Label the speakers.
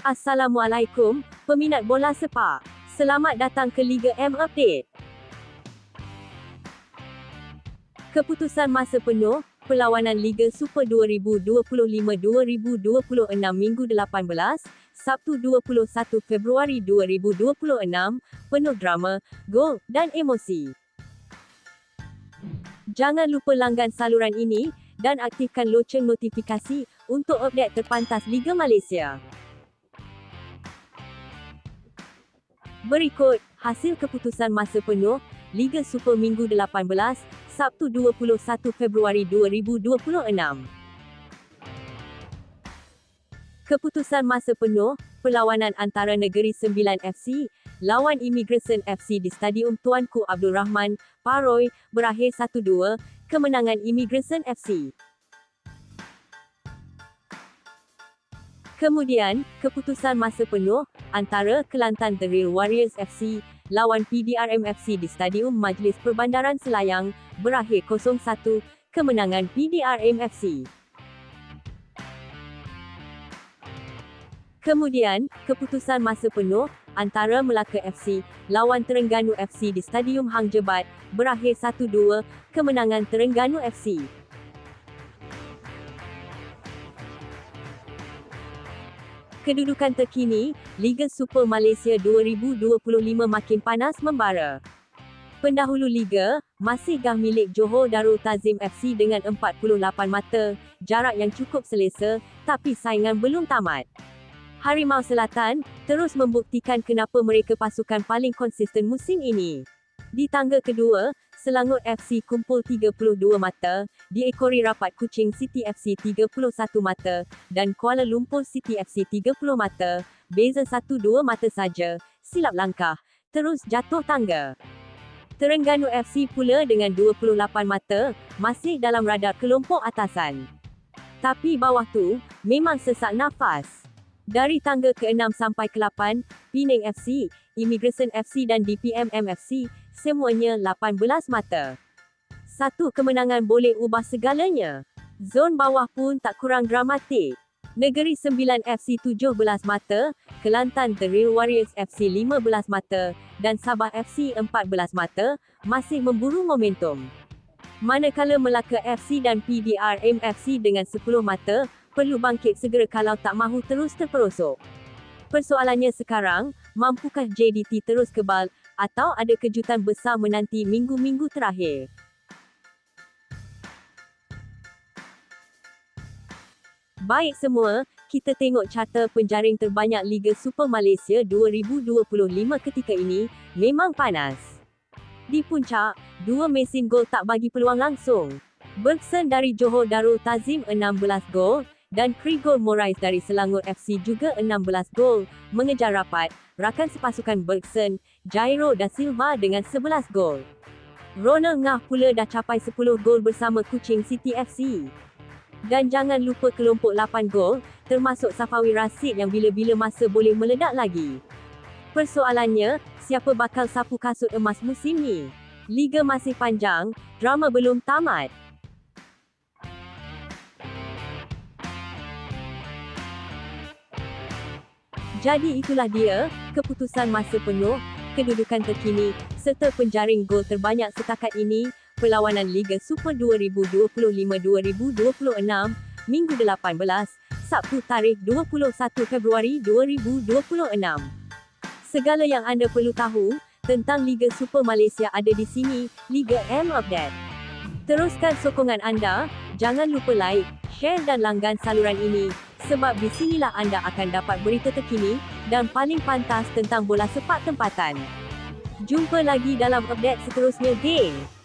Speaker 1: Assalamualaikum, peminat bola sepak. Selamat datang ke Liga M Update. Keputusan masa penuh, perlawanan Liga Super 2025-2026 Minggu 18, Sabtu 21 Februari 2026, penuh drama, gol dan emosi. Jangan lupa langgan saluran ini dan aktifkan loceng notifikasi untuk update terpantas Liga Malaysia. Berikut, hasil keputusan masa penuh, Liga Super Minggu 18, Sabtu 21 Februari 2026. Keputusan masa penuh, perlawanan antara Negeri Sembilan FC, lawan Immigration FC di Stadium Tuanku Abdul Rahman, Paroi, berakhir 1-2, kemenangan Immigration FC. Kemudian, keputusan masa penuh antara Kelantan The Real Warriors FC lawan PDRM FC di Stadium Majlis Perbandaran Selayang berakhir 0-1, kemenangan PDRM FC. Kemudian, keputusan masa penuh antara Melaka FC lawan Terengganu FC di Stadium Hang Jebat berakhir 1-2, kemenangan Terengganu FC. Kedudukan terkini, Liga Super Malaysia 2025 makin panas membara. Pendahulu Liga, masih gah milik Johor Darul Tazim FC dengan 48 mata, jarak yang cukup selesa, tapi saingan belum tamat. Harimau Selatan, terus membuktikan kenapa mereka pasukan paling konsisten musim ini. Di tangga kedua, Selangor FC kumpul 32 mata, diekori rapat Kuching City FC 31 mata, dan Kuala Lumpur City FC 30 mata, beza 1-2 mata saja, silap langkah, terus jatuh tangga. Terengganu FC pula dengan 28 mata, masih dalam radar kelompok atasan. Tapi bawah tu, memang sesak nafas. Dari tangga ke-6 sampai ke-8, Penang FC, Immigration FC dan DPMM FC, semuanya 18 mata. Satu kemenangan boleh ubah segalanya. Zon bawah pun tak kurang dramatik. Negeri Sembilan FC 17 mata, Kelantan The Real Warriors FC 15 mata, dan Sabah FC 14 mata, masih memburu momentum. Manakala Melaka FC dan PDRM FC dengan 10 mata, perlu bangkit segera kalau tak mahu terus terperosok. Persoalannya sekarang, mampukah JDT terus kebal atau ada kejutan besar menanti minggu-minggu terakhir. Baik semua, kita tengok carta penjaring terbanyak Liga Super Malaysia 2025 ketika ini, memang panas. Di puncak, dua mesin gol tak bagi peluang langsung. Bergson dari Johor Darul Tazim 16 gol, dan Krigor Morais dari Selangor FC juga 16 gol, mengejar rapat, rakan sepasukan Bergson, Jairo da Silva dengan 11 gol. Ronald Ngah pula dah capai 10 gol bersama Kuching City FC. Dan jangan lupa kelompok 8 gol, termasuk Safawi Rasid yang bila-bila masa boleh meledak lagi. Persoalannya, siapa bakal sapu kasut emas musim ni? Liga masih panjang, drama belum tamat. Jadi itulah dia, keputusan masa penuh, kedudukan terkini, serta penjaring gol terbanyak setakat ini, perlawanan Liga Super 2025-2026, Minggu 18, Sabtu tarikh 21 Februari 2026. Segala yang anda perlu tahu, tentang Liga Super Malaysia ada di sini, Liga M Update. Teruskan sokongan anda, jangan lupa like, share dan langgan saluran ini, sebab di sinilah anda akan dapat berita terkini dan paling pantas tentang bola sepak tempatan. Jumpa lagi dalam update seterusnya, geng.